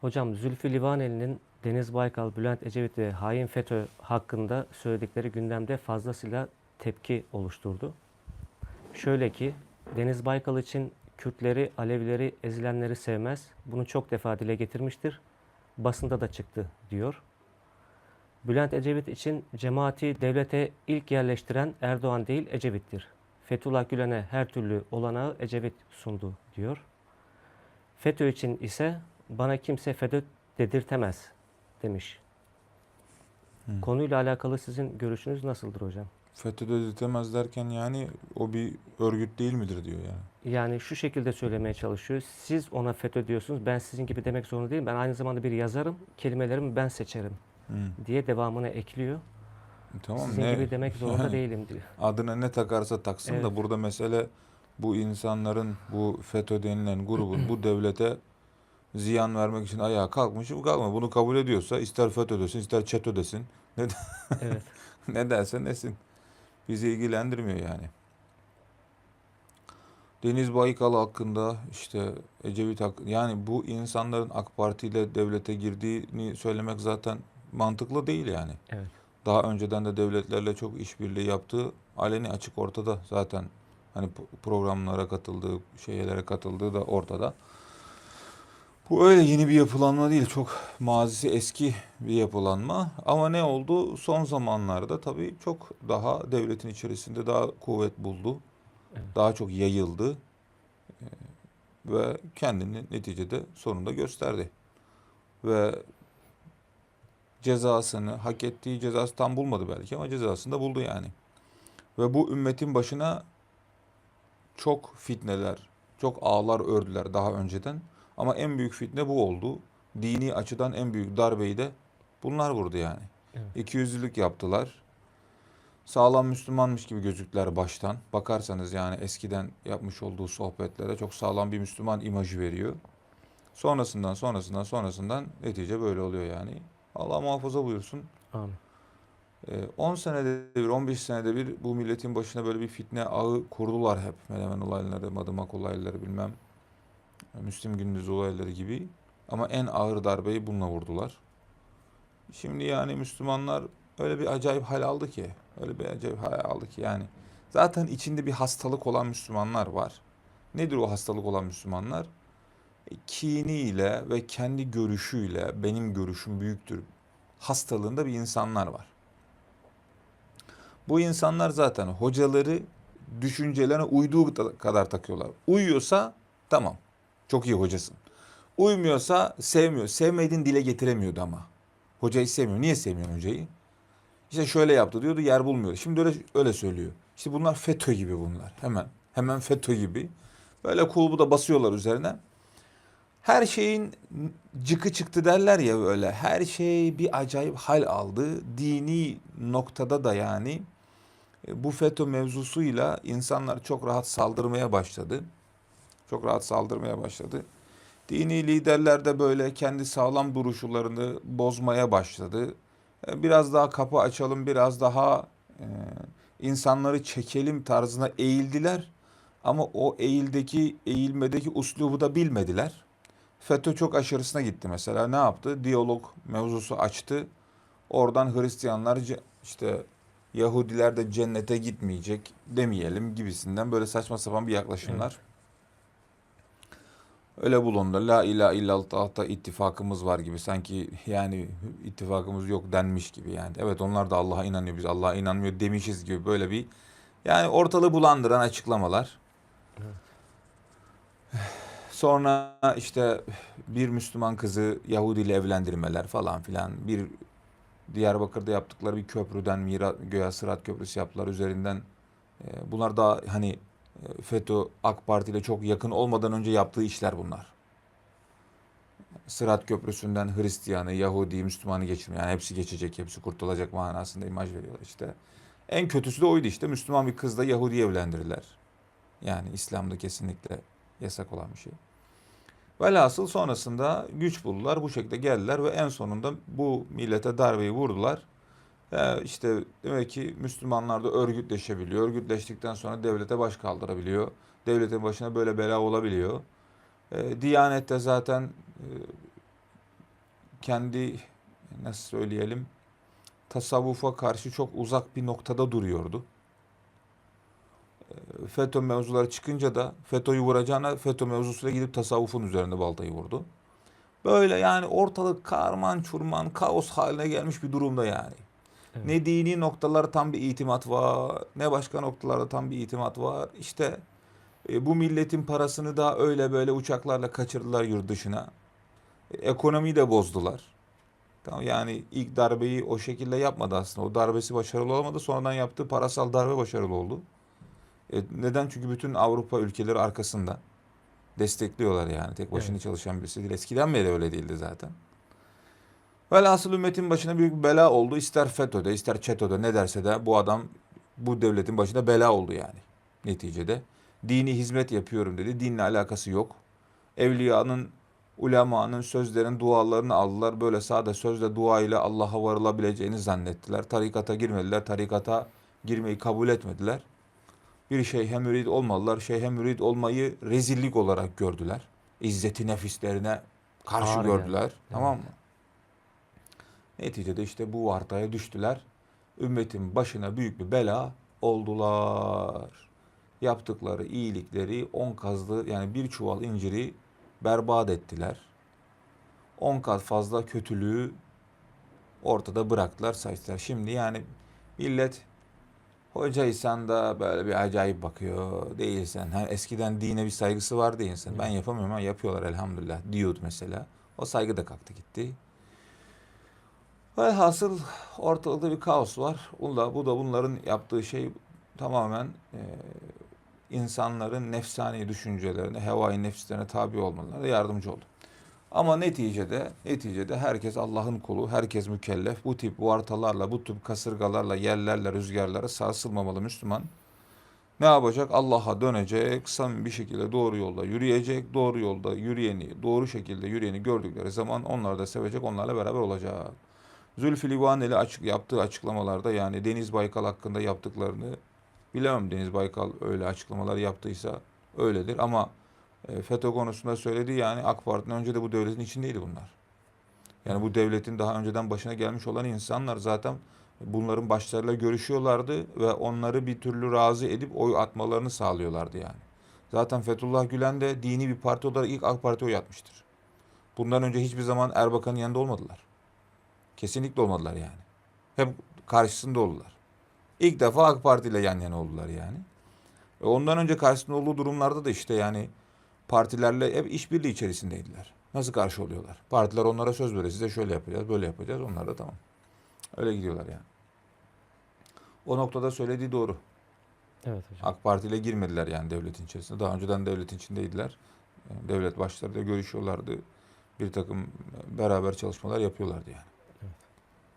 Hocam Zülfü Livaneli'nin Deniz Baykal, Bülent Ecevit ve hain FETÖ hakkında söyledikleri gündemde fazlasıyla tepki oluşturdu. Şöyle ki Deniz Baykal için Kürtleri, Alevileri, ezilenleri sevmez. Bunu çok defa dile getirmiştir. Basında da çıktı diyor. Bülent Ecevit için cemaati devlete ilk yerleştiren Erdoğan değil Ecevit'tir. Fethullah Gülen'e her türlü olanağı Ecevit sundu diyor. FETÖ için ise bana kimse FETÖ dedirtemez demiş. Konuyla alakalı sizin görüşünüz nasıldır hocam? FETÖ'de dedirtemez derken yani o bir örgüt değil midir diyor yani. Yani şu şekilde söylemeye çalışıyor. Siz ona FETÖ diyorsunuz. Ben sizin gibi demek zorunda değilim. Ben aynı zamanda bir yazarım. Kelimelerimi ben seçerim Hı. diye devamını ekliyor. Tamam Sizin ne gibi demek zorunda Yani değilim diyor. adına ne takarsa taksın Evet. da burada mesele bu insanların bu FETÖ denilen grubun bu devlete ziyan vermek için ayağa kalkmış bu kalkma. Bunu kabul ediyorsa ister FETÖ desin ister ÇETÖ desin. Ne, Evet. ne derse desin. Bizi ilgilendirmiyor yani. Deniz Baykal hakkında işte Ecevit hakkında yani bu insanların AK Parti ile devlete girdiğini söylemek zaten mantıklı değil yani. Evet. Daha önceden de devletlerle çok işbirliği yaptığı aleni açık ortada zaten. Hani programlara katıldığı, şeylere katıldığı da ortada. Bu öyle yeni bir yapılanma değil. Çok mazisi eski bir yapılanma. Ama ne oldu? Son zamanlarda tabii çok daha devletin içerisinde daha kuvvet buldu. Evet. Daha çok yayıldı. Ee, Ve kendini neticede sonunda gösterdi. Ve cezasını, hak ettiği cezası tam bulmadı belki ama cezasını da buldu yani. Ve bu ümmetin başına çok fitneler, çok ağlar ördüler daha önceden. Ama en büyük fitne bu oldu. Dini açıdan en büyük darbeyi de bunlar vurdu yani. Evet. İkiyüzlülük yaptılar. Sağlam Müslümanmış gibi gözüktüler baştan. Bakarsanız yani eskiden yapmış olduğu sohbetlere çok sağlam bir Müslüman imajı veriyor. Sonrasından sonrasından sonrasından netice böyle oluyor yani. Allah muhafaza buyursun. Amin. Ee, 10 senede bir, 15 senede bir bu milletin başına böyle bir fitne ağı kurdular hep. Menemen olayları, Madımak olayları bilmem. Müslüm Gündüz olayları gibi. Ama en ağır darbeyi bununla vurdular. Şimdi yani Müslümanlar öyle bir acayip hal aldı ki. Öyle bir acayip hal aldı ki yani. Zaten içinde bir hastalık olan Müslümanlar var. Nedir o hastalık olan Müslümanlar? E, Kiniyle ve kendi görüşüyle benim görüşüm büyüktür hastalığında bir insanlar var. Bu insanlar zaten hocaları düşüncelerine uyduğu da- kadar takıyorlar. Uyuyorsa tamam. Çok iyi hocasın. Uymuyorsa sevmiyor. Sevmediğini dile getiremiyordu ama. Hocayı sevmiyor. Niye sevmiyor hocayı? İşte şöyle yaptı diyordu yer bulmuyor. Şimdi öyle öyle söylüyor. İşte bunlar FETÖ gibi bunlar. Hemen. Hemen FETÖ gibi. Böyle kulbu da basıyorlar üzerine. Her şeyin cıkı çıktı derler ya böyle. Her şey bir acayip hal aldı. Dini noktada da yani e, bu FETÖ mevzusuyla insanlar çok rahat saldırmaya başladı. Çok rahat saldırmaya başladı. Dini liderler de böyle kendi sağlam duruşlarını bozmaya başladı. E, Biraz daha kapı açalım, biraz daha e, insanları çekelim tarzına eğildiler. Ama o eğildeki, eğilmedeki uslubu da bilmediler. FETÖ çok aşırısına gitti mesela. Ne yaptı? Diyalog mevzusu açtı. Oradan Hristiyanlar işte Yahudiler de cennete gitmeyecek demeyelim gibisinden böyle saçma sapan bir yaklaşımlar. Öyle bulundu. La ilahe illallah'ta ittifakımız var gibi. Sanki yani ittifakımız yok denmiş gibi yani. Evet onlar da Allah'a inanıyor. Biz Allah'a inanmıyor demişiz gibi böyle bir yani ortalığı bulandıran açıklamalar. Sonra işte bir Müslüman kızı Yahudi ile evlendirmeler falan filan. Bir Diyarbakır'da yaptıkları bir köprüden Mira, Göya Sırat Köprüsü yaptılar üzerinden. e, bunlar da hani FETÖ AK Parti ile çok yakın olmadan önce yaptığı işler bunlar. Sırat Köprüsü'nden Hristiyanı, Yahudi, Müslümanı geçirme. Yani hepsi geçecek, hepsi kurtulacak manasında imaj veriyorlar işte. En kötüsü de oydu işte. Müslüman bir kızla Yahudi evlendirirler. Yani İslam'da kesinlikle yasak olan bir şey. Velhasıl sonrasında güç buldular. Bu şekilde geldiler ve en sonunda bu millete darbeyi vurdular. Ee, işte demek ki Müslümanlar da örgütleşebiliyor. Örgütleştikten sonra devlete baş kaldırabiliyor. Devletin başına böyle bela olabiliyor. Ee, Diyanet'te zaten e, kendi nasıl söyleyelim tasavvufa karşı çok uzak bir noktada duruyordu. Ee, FETÖ mevzuları çıkınca da FETÖ'yü vuracağına FETÖ mevzusuyla gidip tasavvufun üzerinde baltayı vurdu. Böyle yani ortalık karman çurman kaos haline gelmiş bir durumda yani. Evet. Ne dini noktalar tam bir itimat var, ne başka noktalarda tam bir itimat var. İşte e, bu milletin parasını da öyle böyle uçaklarla kaçırdılar yurt dışına. E, ekonomiyi de bozdular. Tamam yani ilk darbeyi o şekilde yapmadı aslında. O darbesi başarılı olmadı. Sonradan yaptığı parasal darbe başarılı oldu. E, neden? Çünkü bütün Avrupa ülkeleri arkasında. Destekliyorlar yani. Tek başına Evet. çalışan birisi değil. Eskiden beri öyle değildi zaten. Velhasıl ümmetin başına büyük bir bela oldu. İster FETÖ'de, ister ÇETÖ'de ne derse de bu adam bu devletin başına bela oldu yani neticede. Dini hizmet yapıyorum dedi. Dinle alakası yok. Evliyanın, ulemanın sözlerin, dualarını aldılar. Böyle sade sözle dua ile Allah'a varılabileceğini zannettiler. Tarikata girmediler. Tarikata girmeyi kabul etmediler. Bir şeyhe mürid olmadılar. Şeyhe mürid olmayı rezillik olarak gördüler. İzzeti nefislerine karşı Ağır gördüler. geldi. Tamam mı? Neticede işte bu vartaya düştüler. Ümmetin başına büyük bir bela oldular. Yaptıkları iyilikleri on kazdı yani bir çuval inciri berbat ettiler. On kat fazla kötülüğü ortada bıraktılar, saçtılar. Şimdi yani millet hocaysan da böyle bir acayip bakıyor değilsen. Hani eskiden dine bir saygısı vardı insan. Ben yapamıyorum ama yapıyorlar elhamdülillah diyordu mesela. O saygı da kalktı gitti. Velhasıl ortalıkta bir kaos var. Bu da, bu da bunların yaptığı şey tamamen e, insanların nefsani düşüncelerine, hevai nefislerine tabi olmalarına yardımcı oldu. Ama neticede, neticede herkes Allah'ın kulu, herkes mükellef. Bu tip vartalarla, bu tip kasırgalarla, yerlerle, rüzgarlara sarsılmamalı Müslüman. Ne yapacak? Allah'a dönecek, samimi bir şekilde doğru yolda yürüyecek. Doğru yolda yürüyeni, doğru şekilde yürüyeni gördükleri zaman onları da sevecek, onlarla beraber olacak. Zülfü Livaneli açık, yaptığı açıklamalarda yani Deniz Baykal hakkında yaptıklarını bilemem Deniz Baykal öyle açıklamalar yaptıysa öyledir ama e, FETÖ konusunda söyledi yani AK Parti'den önce de bu devletin içindeydi bunlar. Yani bu devletin daha önceden başına gelmiş olan insanlar zaten bunların başlarıyla görüşüyorlardı ve onları bir türlü razı edip oy atmalarını sağlıyorlardı yani. Zaten Fethullah Gülen de dini bir parti olarak ilk AK Parti oy atmıştır. Bundan önce hiçbir zaman Erbakan'ın yanında olmadılar. Kesinlikle olmadılar yani. Hep karşısında oldular. İlk defa AK Parti ile yan yana oldular yani. E ondan önce karşısında olduğu durumlarda da işte yani partilerle hep işbirliği içerisindeydiler. Nasıl karşı oluyorlar? Partiler onlara söz veriyor. Size şöyle yapacağız, böyle yapacağız. Onlar da tamam. Öyle gidiyorlar yani. O noktada söylediği doğru. Evet hocam. AK Parti ile girmediler yani devletin içerisinde. Daha önceden devletin içindeydiler. E, Devlet başlarıyla görüşüyorlardı. Bir takım beraber çalışmalar yapıyorlardı yani.